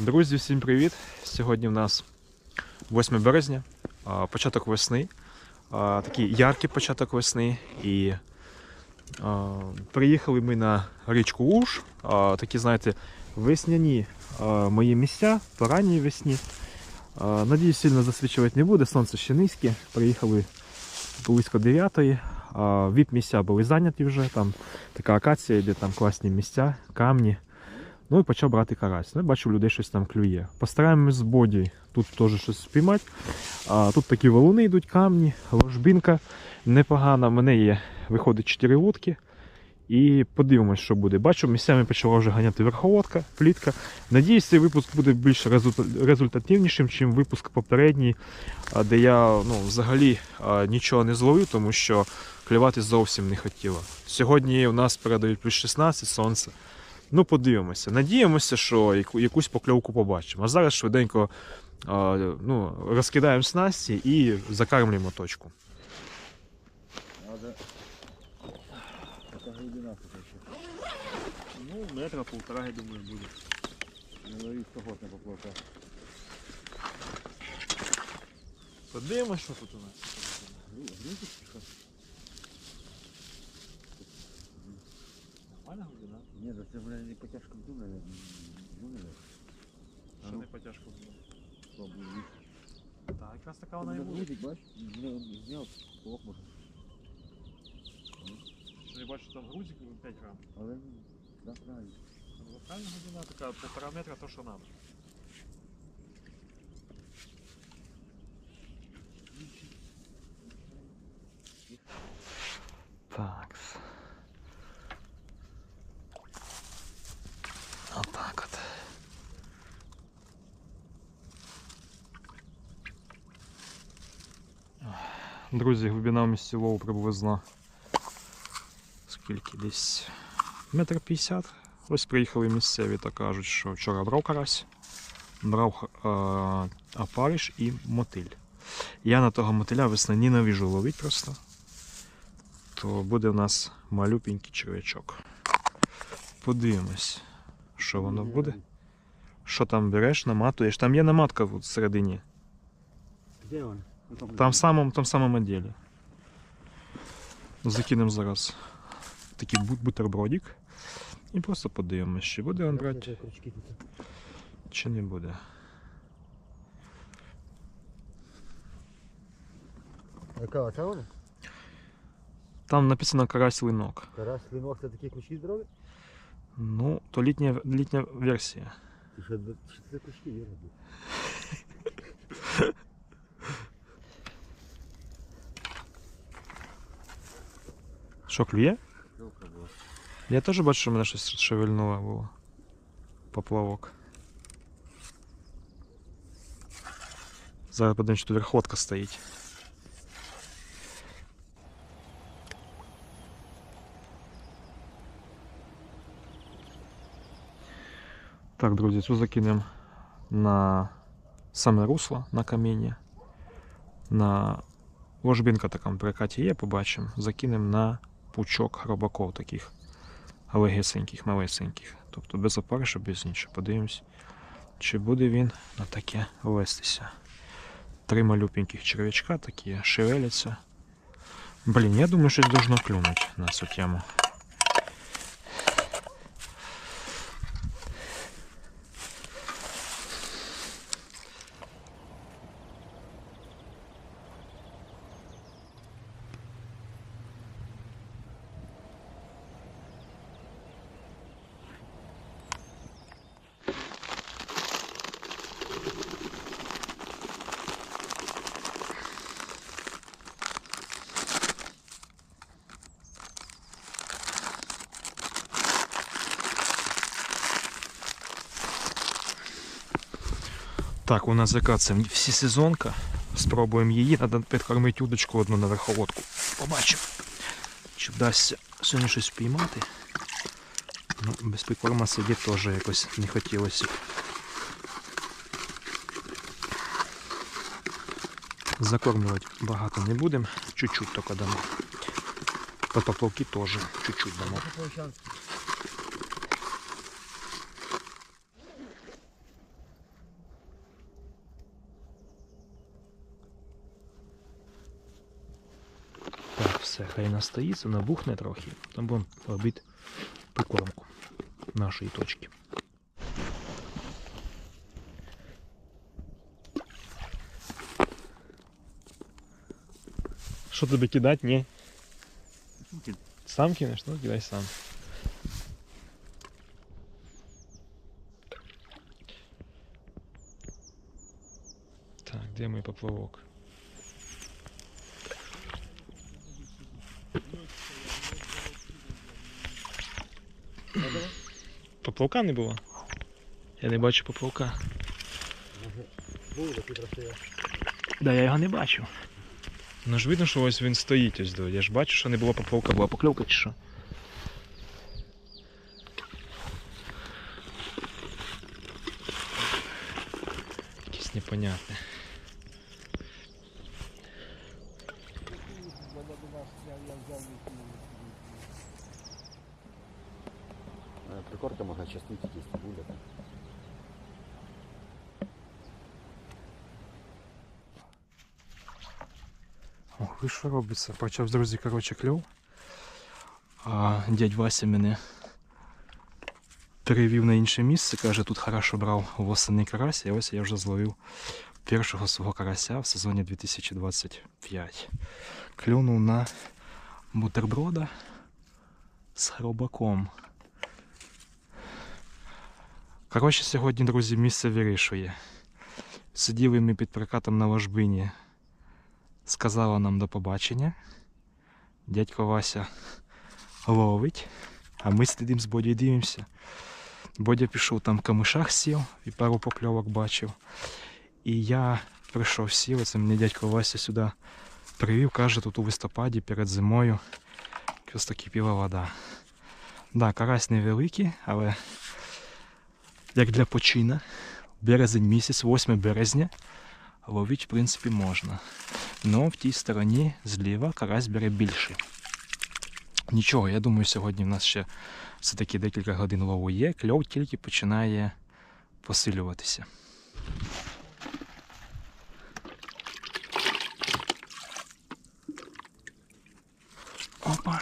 Друзі, всім привіт! Сьогодні в нас 8 березня, початок весни. Такий яркий початок весни. І приїхали ми на річку Уж. Такі, знаєте, весняні мої місця по весні. Надіюсь, сильно засвічувати не буде, сонце ще низьке. Приїхали близько 9-ї. Віп місця були зайняті вже. Там така акація, де там класні місця, камні. Ну і почав брати карась. Ну, бачу, людей щось там клює. Постараємось з боді тут теж щось спіймати. А, тут такі валуни йдуть, камні, ложбинка непогана. У мене є, виходить 4 лодки. І подивимось, що буде. Бачу, місцями почала вже ганяти верховодка, плітка. Надіюсь, цей випуск буде більш результативнішим, ніж випуск попередній, де я ну, взагалі нічого не зловив, тому що клювати зовсім не хотіло. Сьогодні у нас передають плюс 16 сонце. Ну, подивимося. Надіємося, що якусь покльовку побачимо. А зараз швиденько ну, розкидаємо снасті і закармлюємо точку. Ну, метра полтора, я думаю, буде. Не ловить охотно поплавка. Подивимося, що тут у нас. Грузик что? Нормальна глибина? Нет, да ты, блядь, не по тяжкому дну, наверное. Ну, наверное. Що не потяжко буде? Что будет? Так, якраз така Ну, вона і да, буде. грузик, бачишь? Взял, взял, плохо может. Я бачу, там грузик 5 грам. Але, да, правильно. Локальна глибина така, полтора метра, то що надо. Так. Друзі, глибина в місці лову приблизно скільки десь метр п'ятдесят. Ось приїхали місцеві та кажуть, що вчора брав карась, брав е, опариш і мотиль. Я на того мотиля весна ненавижу ловити просто. То буде в нас малюпенький черв'ячок. Подивимось, що воно буде. Що там береш, наматуєш. Там є наматка от всередині. Где он? Ну, там, Там в самому, там в самому ділі. Закинемо зараз такий бу- бутербродик. І просто подивимось, чи буде він брати, крючки тут. чи не буде. Яка оця вона? Там написано карась линок. Карась, линок, це такі крючки здорові? Ну, то літня, літня версія. Ти що, що це за крючки є? Що, клює? Кльовка була. Я теж бачу, що мене щось шевельнуло було. Поплавок. Зараз подивимось, що тут верховодка стоїть. Так, друзі, цю закинемо на саме русло на каміння. На ложбинка така в прикаті є, побачимо. Закинемо на пучок робаков таких легесеньких, малесеньких. Тобто без опариша, без нічого. Подивимось, чи буде він на таке вестися. Три малюпеньких черв'ячка такі шевеляться. Блін, я думаю, щось должно клюнути на цю тему. Так, у нас яка це всесезонка. Спробуємо її. Треба підкормити удочку одну на верховодку. Побачимо. Чи вдасться сьогодні щось піймати. Ну, без прикорма сидіти теж якось не хотілося. Закормлювати багато не будемо, чуть-чуть тільки дамо. По поплавки теж чуть-чуть дамо. Все, хай настоїться, набухне трохи. Там будемо робити прикормку нашої точки. Що тобі кидати? Ні. Сам кинеш? Ну, кидай сам. Так, де мій поплавок? Поплавка не було? Я не бачу поплавка. Був такий я. Да, я його не бачу. Ну ж видно, що ось він стоїть ось до. Я ж бачу, що не було поплавка, була покльовка чи що. Якийсь непонятний. Е, Прикорка могла частинки якісь буде. Ох, ви що робиться? Почав, друзі, коротше, кльов. А дядь Вася мене перевів на інше місце, каже, тут хорошо брав восени карась, і ось я вже зловив першого свого карася в сезоні 2025. Клюнув на бутерброда з хробаком. Коротше, сьогодні, друзі, місце вирішує. Сиділи ми під прикатом на ложбині сказала нам до побачення. Дядько Вася ловить, а ми сидимо з Бодю і дивимося. Бодя пішов там в камишах сів і пару покльовок бачив. І я прийшов сів, це мені дядько Вася сюди привів, каже, тут у листопаді перед зимою просто кипіла вода. Да, карась невеликий, але як для почина, березень місяць, 8 березня, ловити в принципі можна. Но в тій стороні зліва карась бере більше. Нічого, я думаю, сьогодні в нас ще все-таки декілька годин лову є. Кльов тільки починає посилюватися. Опа!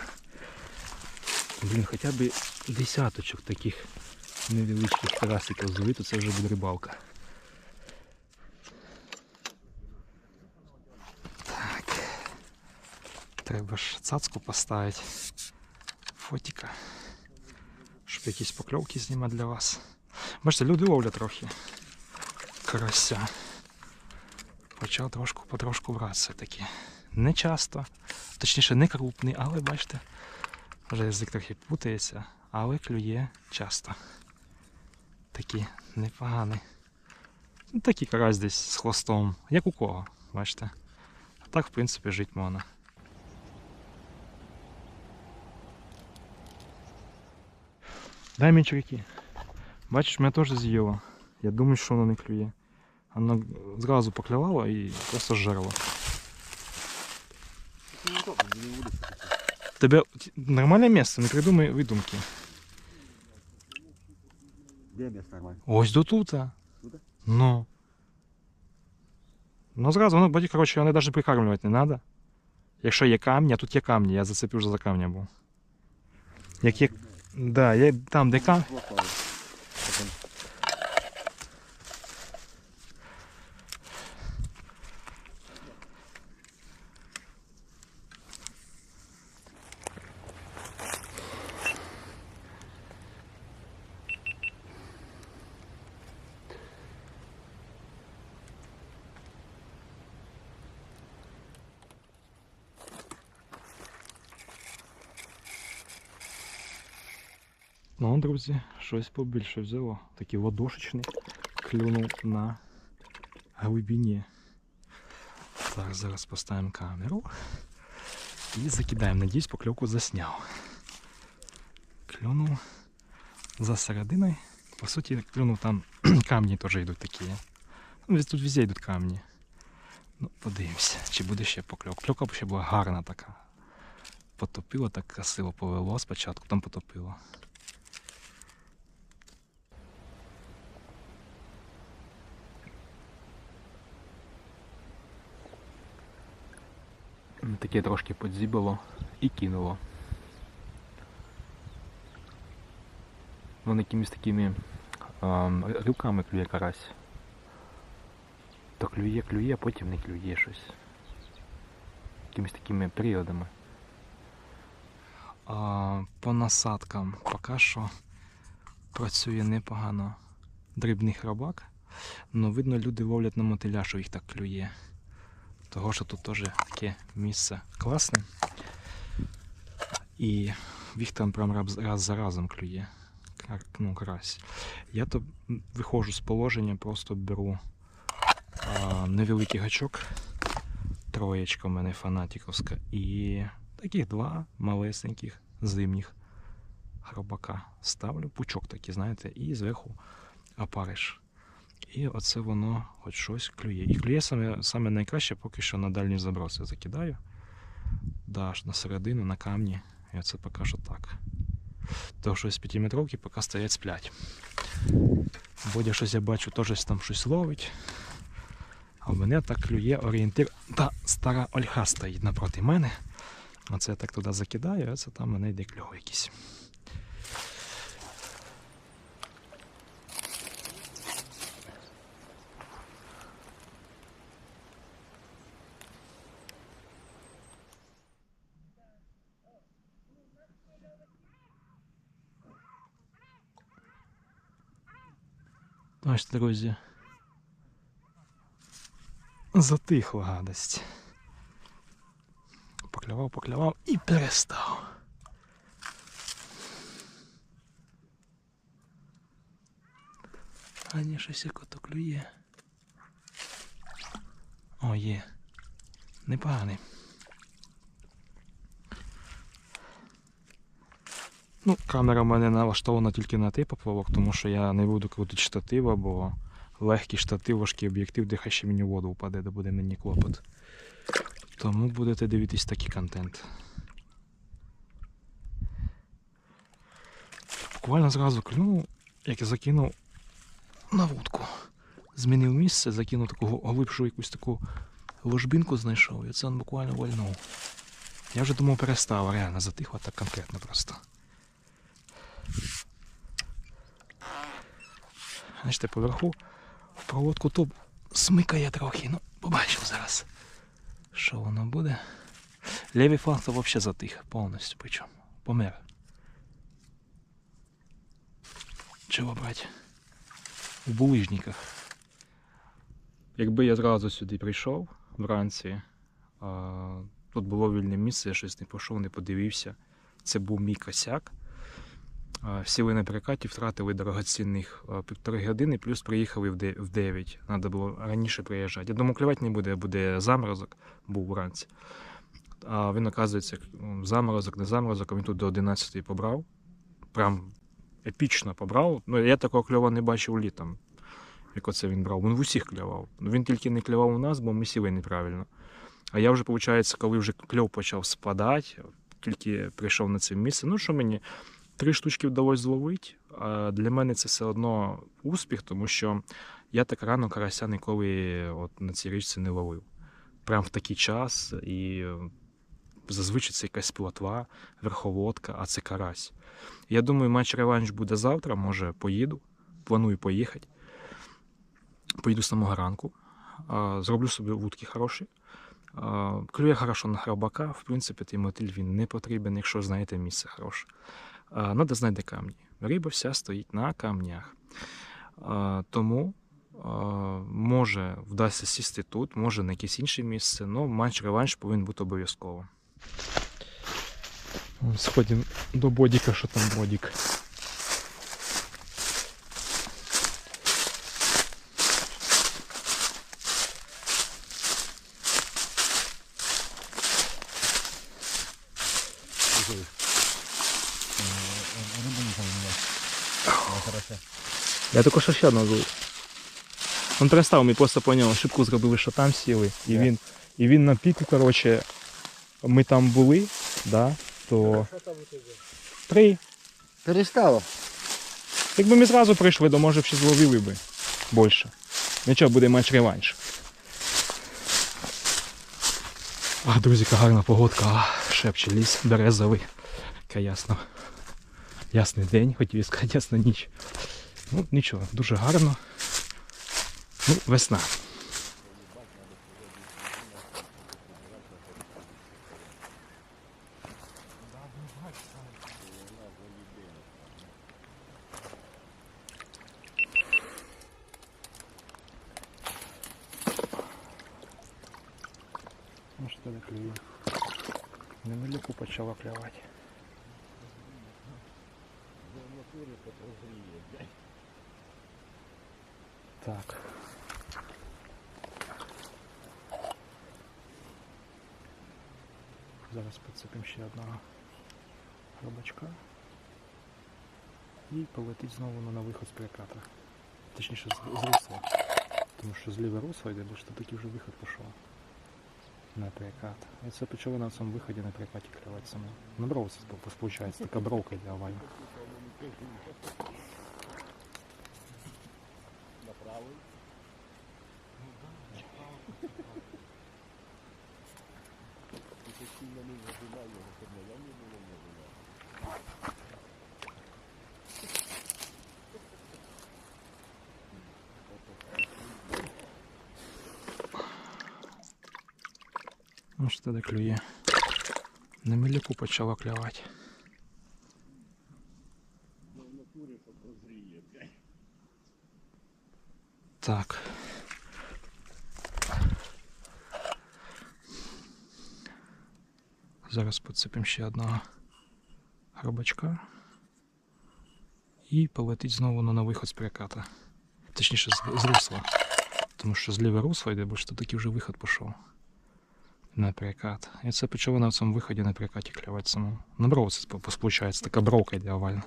Блін, хоча б десяточок таких невеличких карасиків зловити, це вже буде рибалка. Так. Треба ж цацку поставити. Фотіка. Щоб якісь покльовки знімати для вас. Бачите, люди ловлять трохи. Карася. Почав трошку потрошку братися таки. Не часто, точніше не крупний, але бачите, вже язик трохи путається, але клює часто. Такий непоганий. Ну, такий карась десь з хвостом, як у кого, бачите. А так, в принципі, жити можна. Дай мені червяки. Бачиш, мене теж з'їло. Я думаю, що воно не клює. Воно зразу поклювало і просто жерло. Тебе нормальне місце, не придумай видумки. М'ясо нормально? Ось до тута. Туди? Ну. Ну зразу, ну, боді, коротше, вони навіть прикармлювати не треба. Якщо є камні, а тут є камні, я зацепив вже за камня був. Як є. Да, є там, де камні. Ну, друзі, щось побільше взяло. Такий ладошечний клюнув на глибині. Так, зараз поставимо камеру і закидаємо. Надіюсь, покльовку засняв. Клюнув за серединою. По суті, клюнув там камні теж йдуть такі. Ну, тут везде йдуть камні. Ну, подивимося, чи буде ще покльовка. Кльовка ще була гарна така. Потопило так красиво повело спочатку, потім потопило. Таке трошки подзібало і кинуло. Вон якимись такими ам, рибками клює карась. То клює, клює, а потім не клює щось. Якимись такими періодами. А, по насадкам поки що працює непогано дрібний хробак. Ну, видно, люди ловлять на мотиля, що їх так клює. Того, що тут теж таке місце класне. І їх там прям раз, за разом клює. Ну, карась. Я то виходжу з положення, просто беру а, невеликий гачок. Троєчка в мене фанатіковська. І таких два малесеньких зимніх хробака ставлю. Пучок такий, знаєте, і зверху опариш. І оце воно хоч щось клює. І клює саме, саме найкраще, поки що на дальні заброси закидаю. Да, аж на середину, на камні. І оце поки що так. То щось 5 метровки поки стоять сплять. Бодя щось я бачу, теж там щось ловить. А в мене так клює орієнтир. Та стара ольха стоїть напроти мене. Оце я так туди закидаю, а це там мене йде кльов якийсь. Ось, друзі. Затихла гадость. Поклявав, поклявав і перестав. А ні, щось як ото клює. О, є. Непоганий. Ну, камера в мене налаштована тільки на той поплавок, тому що я не буду крутити штатива, бо легкий штатив, важкий об'єктив, де хай ще мені воду впаде, де буде мені клопот. Тому будете дивитись такий контент. Буквально зразу клюнув, як я закинув на вудку. Змінив місце, закинув таку глибшу якусь таку ложбинку знайшов, і це буквально вальнув. Я вже думав перестав, реально затихло так конкретно просто. Бачите, поверху в проводку топ смикає трохи. Ну, побачив зараз. Що воно буде? Лівий фланг то взагалі затих повністю причому. Помер. Чого брати? У булижниках. Якби я зразу сюди прийшов вранці, а, тут було вільне місце, я щось не пішов, не подивився. Це був мій косяк. А, Сіли на перекаті, втратили дорогоцінних півтори години, плюс приїхали в 9. Треба було раніше приїжджати. Я думав, клювати не буде, буде заморозок, був вранці. А він, оказується, заморозок, не заморозок, він тут до 11 побрав. Прям епічно побрав. Ну, я такого кльова не бачив літом, як оце він брав. Він в усіх клював. Ну, Він тільки не клював у нас, бо ми сіли неправильно. А я вже, виходить, коли вже кльов почав спадати, тільки прийшов на це місце. Ну, що мені три штучки вдалося зловити. Для мене це все одно успіх, тому що я так рано карася ніколи от на цій річці не ловив. Прям в такий час. І е, зазвичай це якась плотва, верховодка, а це карась. Я думаю, матч реванш буде завтра, може поїду. Планую поїхати. Поїду самого ранку. Зроблю собі вудки хороші. Клює хорошо на храбака. В принципі, той мотиль він не потрібен, якщо знаєте місце хороше. Надо знайти де камні. Риба вся стоїть на камнях. Тому може вдасться сісти тут, може на якесь інше місце, але матч реванш повинен бути обов'язково. Сходимо до бодіка, що там бодік. Я тільки ще одного зловив. Він перестав, ми просто по ньому шибку зробили, що там сіли. І Да. він, і він на піку, коротше, ми там були, да, то три. Перестало. Якби ми зразу прийшли, то може б ще зловили би більше. Нічого, буде матч реванш. А, друзі, яка гарна погодка. А, шепче ліс березовий. Яка ясно. Ясний день, хотів сказати, ясна ніч. Ну, нічого, дуже гарно. Ну, весна. Ну що не клює? Немалюку почала клювати. Так. Зараз підсипемо ще одного рибачка. І полетить знову на, на виход з переката. Точніше з, з русла. Тому що зліве русло йде, бо що такий вже виход пішов. На перекат. І це почали на цьому виході на перекаті клювати саме. На бровці виходить, така бровка йде овальна. Тоді клює? На міляку почала клювати. Так. Зараз підсипемо ще одного грабачка. І полетить знову на, на виход з переката. Точніше, з, з русла. Тому що зліве русло йде, бо що такий вже виход пішов на перекат. І це почало на цьому виході на перекаті клювати самому. На бровці виходить, така бровка йде овальна.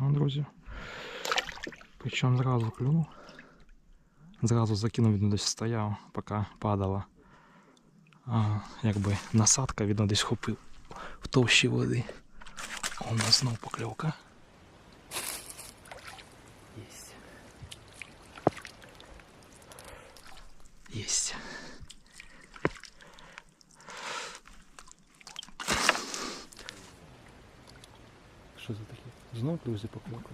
Ну, друзі. Причому зразу клюнув. Зразу закинув, видно, десь стояв, поки падала. А, якби насадка, видно, десь хопив в товщі води. У нас знов покльовка. Єсть. Єсть. Що за таке? Знов, друзі, покльовка.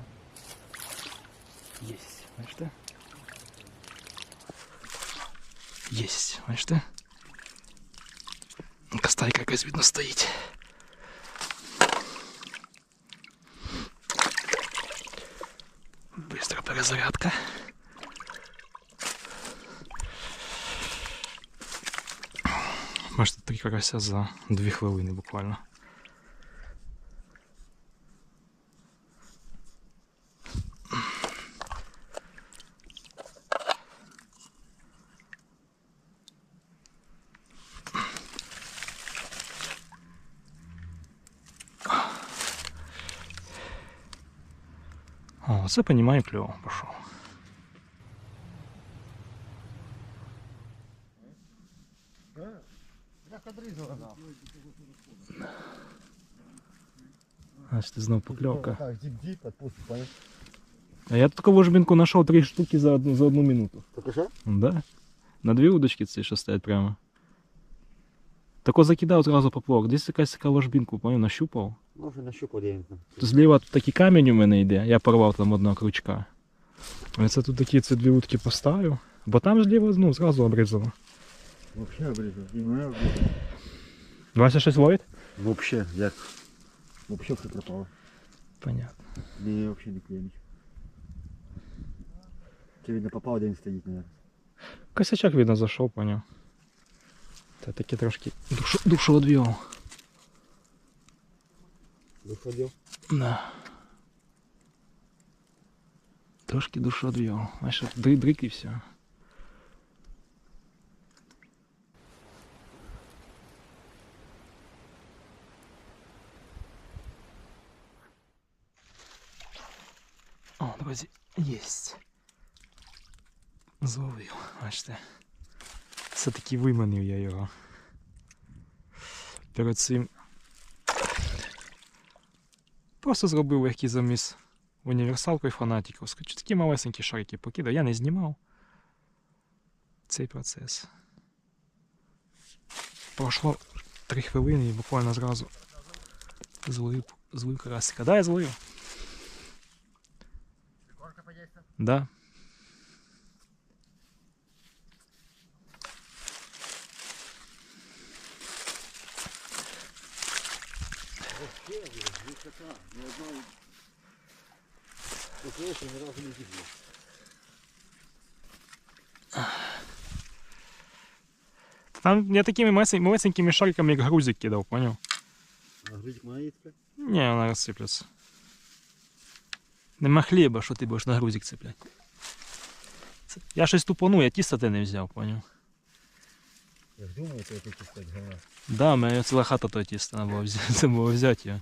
Єсть, бачите? Єсть, бачите? Кастайка якась видно стоїть. Быстро перезарядка. Бачите, три карася за дві хвилини буквально. О, це понімаю кльово пішов. Значить, знов покльовка. Так, дип-дип, отпусти, понял? А я таку ложбинку знайшов три штуки за одну, за одну минуту. Так що? Да. На дві удочки ці, що стоять прямо. Тако закидав зразу поплавок. Десь якась така ложбинку, поняв, нащупав. Може нащупав я там. Зліва тут такий камінь у мене йде, я порвав там одного крючка. А це тут такі ці дві утки поставив. Бо там зліва ну, зразу обрізало. Вообще обрізав. І мене обрізав. Вася щось ловить? Вообще, як? Вообще все пропало. Понятно. Не, вообще не клеїть. Це видно попав, один стоїть, наверное. Косячок видно зайшов, поняв. Та таки трошки душу, душу одвів. Виходив? Да. Трошки душу одвів. Знаєш, дрик і все. О, друзі, єсть. Зловив, бачите. Все-таки виманив я його. Перед цим просто зробив легкий заміс універсалкою фанатіковською. Скажу такі малесенькі шарики покидав. Я не знімав цей процес. Пройшло 3 хвилини і буквально зразу злив, злив карасика. Да, я злив. Да. Высота. Ни одной... Поклевки ни разу не видно. Там я такими малесенькими шариками, як грузик кидав, поняв? А грудик має така? Ні, вона розсипляться. Нема хліба, що ти будеш на грузик цеплять. Я щось тупону, я тісто те не взяв, поняв? Я ж думаю, то это чисто гора. Да, у мене ціла хата того тіста треба було взяти, це було взяти його.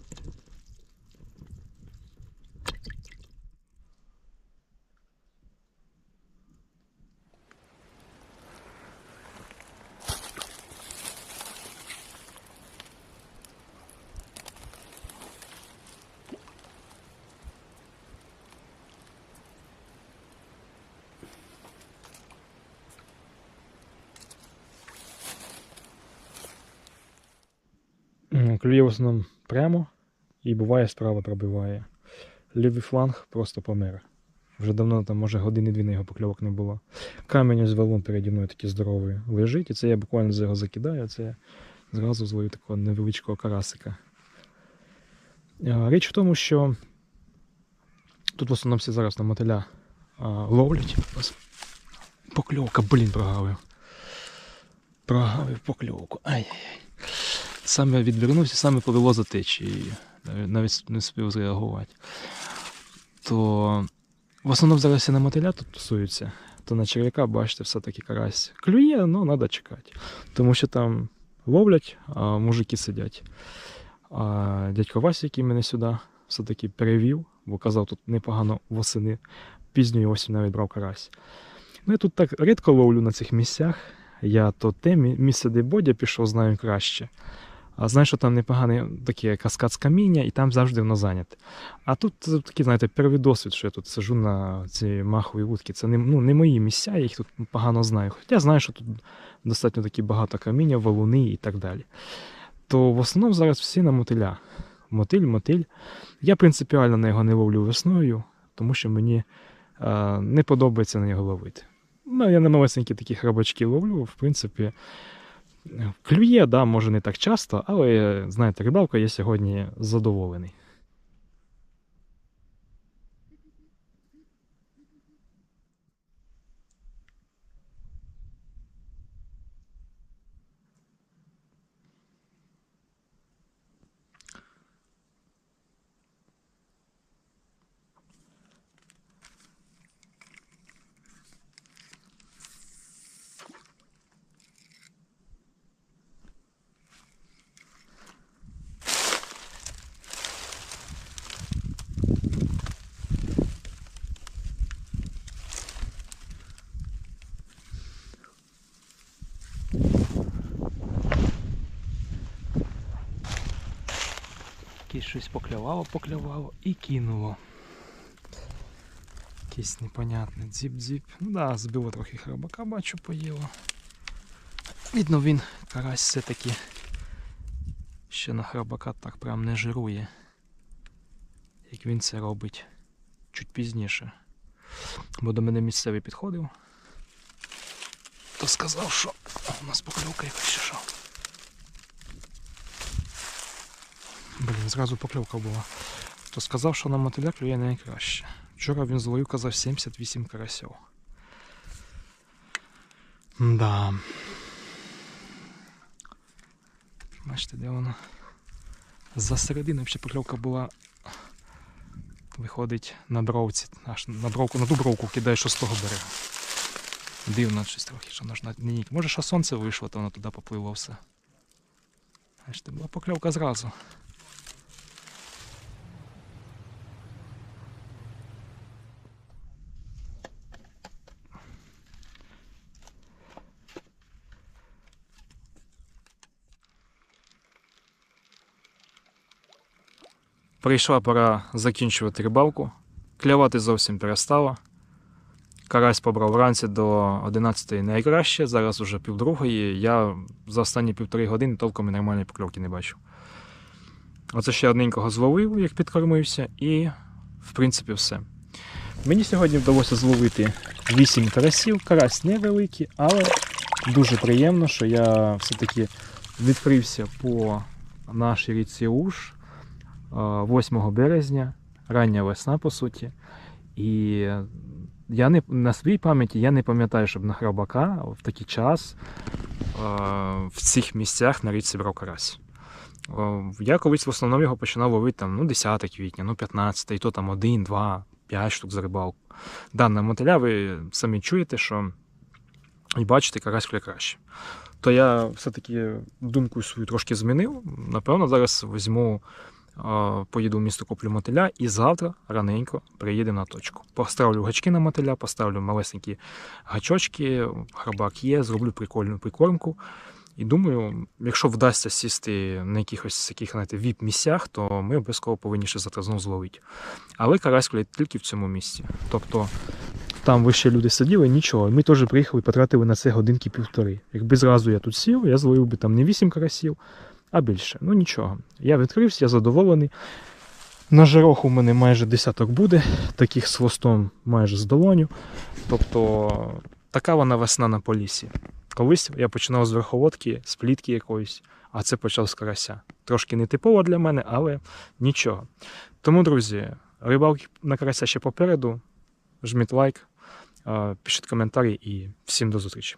М, Клює в основному прямо і буває справа пробиває. Лівий фланг просто помер. Вже давно там, може, години-дві на його покльовок не було. Камінь ось валун переді мною такий здоровий лежить, і це я буквально з його закидаю, це я зразу зловив такого невеличкого карасика. Річ в тому, що тут в основному всі зараз на мотиля ловлять. Покльовка, блін, прогавив. Прогавив покльовку. Ай-яй-яй. Сам я відвернувся, саме повело за течією. Навіть- не спів зреагувати. То в основному зараз і на мотиля тут тусуються, то на черв'яка, бачите, все-таки карась. Клює, але треба чекати. Тому що там ловлять, а мужики сидять. А дядько Вася, який мене сюди все-таки перевів, бо казав, тут непогано восени, пізньої осінь навіть брав карась. Ну я тут так рідко ловлю на цих місцях. Я то те місце, де Бодя пішов, знаю краще. А знаю, що там непоганий таке каскад з каміння, і там завжди воно зайняте. А тут е, такий, знаєте, перший досвід, що я тут сижу на цій маховій вудці. Це не, ну, не мої місця, я їх тут погано знаю. Хоча знаю, що тут достатньо такі багато каміння, валуни і так далі. То в основному зараз всі на мотиля. Мотиль, мотиль. Я принципіально на його не ловлю весною, тому що мені е, не подобається на нього ловити. Ну, я на малесенькі такі храбачки ловлю, в принципі. Клює, да, може не так часто, але знаєте, рибалка я сьогодні задоволений. Щось поклявало, поклявало і кинуло. Якийсь непонятний дзіп-дзіп. Ну да, збило трохи храбака, бачу, поїло. Видно, він карась все-таки ще на храбака так прям не жирує. Як він це робить чуть пізніше. Бо до мене місцевий підходив. То сказав, що у нас покльовка якась що. Блін, зразу покльовка була. То сказав, що на мотиля клює найкраще. Вчора він зловив, казав 78 карасів. Да. Бачите, де воно? За серединою ще покльовка була. Виходить на бровці. Аж на бровку, на ту бровку кидає шостого берега. Дивно щось трохи, що воно ж на не. Може, що сонце вийшло, то воно туди попливло все. Бачите, була покльовка зразу. Прийшла пора закінчувати рибалку. Клявати зовсім перестало. Карась побрав вранці до 11 найкраще, зараз уже півдругої. Я за останні півтори години толком і нормальної покльовки не бачив. Оце ще одненького зловив, як підкормився, і в принципі все. Мені сьогодні вдалося зловити 8 карасів. Карась невеликий, але дуже приємно, що я все-таки відкрився по нашій річці Уж 8 березня, рання весна, по суті. І я не, на своїй пам'яті я не пам'ятаю, щоб на храбака в такий час е, в цих місцях на річці брав карась. Е, Я колись в основному його починав ловити там, ну, 10 квітня, ну 15, і то там 1, 2, 5 штук за рибалку. Дана мотиля, ви самі чуєте, що і бачите, карась клює краще. То я все-таки думку свою трошки змінив. Напевно, зараз візьму, е, поїду в місто куплю мотиля і завтра раненько приїдемо на точку. Поставлю гачки на мотиля, поставлю малесенькі гачочки, храбак є, зроблю прикольну прикормку. І думаю, якщо вдасться сісти на якихось таких, знаєте, віп місцях, то ми обов'язково повинні ще завтра знову зловити. Але карась клює тільки в цьому місці. Тобто там вище люди сиділи, нічого. Ми теж приїхали, потратили на це годинки півтори. Якби зразу я тут сів, я зловив би там не 8 карасів, а більше. Ну нічого. Я відкрився, я задоволений. На жарох у мене майже десяток буде, таких з хвостом майже з долоню. Тобто така вона весна на полісі. Колись я починав з верховодки, з плітки якоїсь, а це почав з карася. Трошки нетипово для мене, але нічого. Тому, друзі, рибалки на карася ще попереду. Жміть лайк, пишіть коментарі і всім до зустрічі.